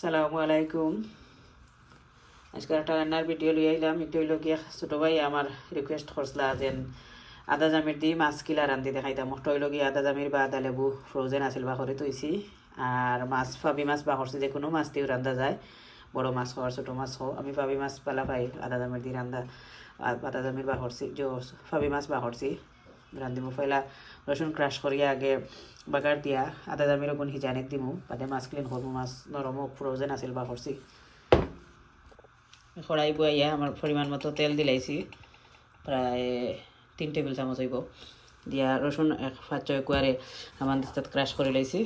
সালামু আলাইকুম আজকে একটা রান্নার ভিডিও লিয়ে আইলাম। এটা হইল গিয়ে ছোটো ভাই আমার রিকোয়েস্ট করছিল যেন আদা জামির দি মাছ কিলা রান্ধি দেখাইতাম। ওটা হইল গিয়ে আদা জামির বা আদা লেবু ফ্রোজেন আছিল বা করে তৈছি আর মাছ, ফাবি মাছ বা করছি যে কোনো মাছ দিয়েও রান্ধা যায়। বড় মাছ হওয়ার ছোটো মাছ হোক আমি ফাবি মাছ পালা পাই, আদা জামির দি রান্ধা আদা জামির বা করছি ফাবি মাছ বা করছি রান্ধিব ফেলা রসুন ক্রাশ করিয়া আগে বাগার দিয়া, আদা দামির গুণ সিজানিত দিমু, বাদে মাছ ক্লিন করব মাছ নরমও ফ্রোজেন আছিল বা করছি খড়াই বইয়া আমার পরিমাণ মতো তেল দিলাইছি প্রায় তিন টেবিল চামচ হইব। দিয়া রসুন এক পাঁচ ছয় কুয়ারে আমার তাত ক্রাশ করে লাইছি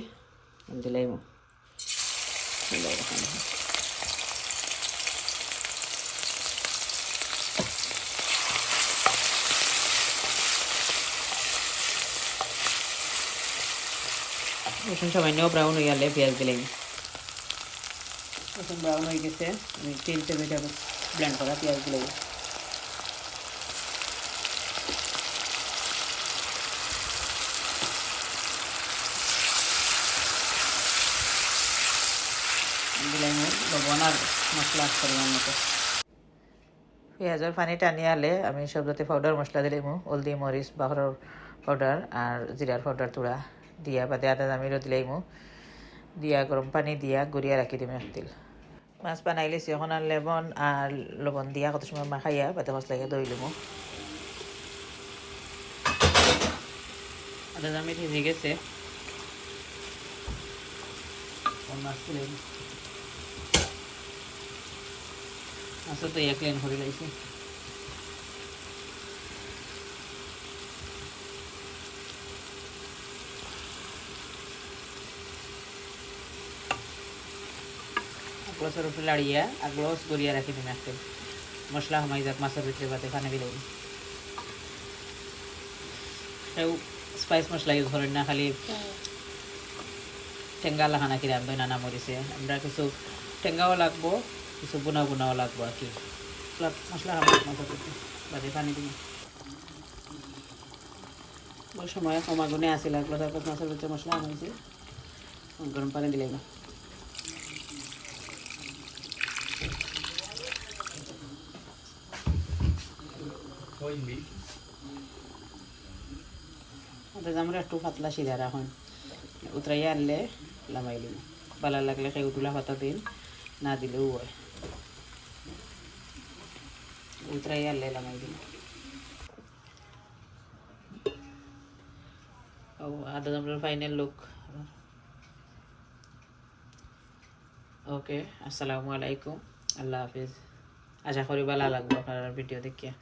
দিলাই রসুন সামান্য ব্রাউন হয়ে গেলে পেঁয়াজ দিলাম রসুন ব্রাউন হয়ে গেছে, আমি তিন টেবিল চামচ ব্লেন্ড করা পেঁয়াজ দিলাম দিলাম লবণ আর মশলা পরিমাণ পেঁয়াজের পানি টানি আলে আমি সব যাতে পাউডার মশলা দিলাম হলদি, মরিচ, বাহরের পাউডার আর জিরার পাউডার তুড়া। দিয়া বাদে আদা দামিরও দিলাম দিয়া গরম পানি দিয়া গড়িয়া রাখি দিম একদিল মাছ বানাই লেছি এখন আর লেবন আর লবণ দিয়া কত সময় মাখাইয়া বাদে মশলাকে দই লমু আদা দামি ভিজে গেছে মাছ তুলে মাছও তো এক লাইন গ্লসের উপরে লাড়িয়া আর গ্লস গড়িয়া রাখি দিন একটা মশলা হামাই যাক মাছের ভিতরে বাতে খানে দিলে স্পাইস মশলা ইউজ করেন না খালি টেঙ্গা লাখানা কিনে আনবে নানা মরিছে আমরা কিছু টেঙ্গাও লাগবো, কিছু বুনা বুনাও লাগবো আর কি। মশলা হামাই মাছের ভিতরে বাদে পানি দিন সময় সমাগুনে আসিল মাছের ভিতরে মশলা হামাইছে গরম পানি দিলে না ওটা আমরা একটু পাতলা সিধা রাখুন উতরাইয়া আনলে লামাই দিন বালা লাগলে সেই উতলা পাতা দিন না দিলেও হয় উতরাইয়া আনলে লামাই দিন ও আদা আমরা ফাইনাল লুক ওকে আসসালামু আলাইকুম আল্লাহ হাফিজ আশা করি ভালো লাগবে আপনার ভিডিও দেখিয়া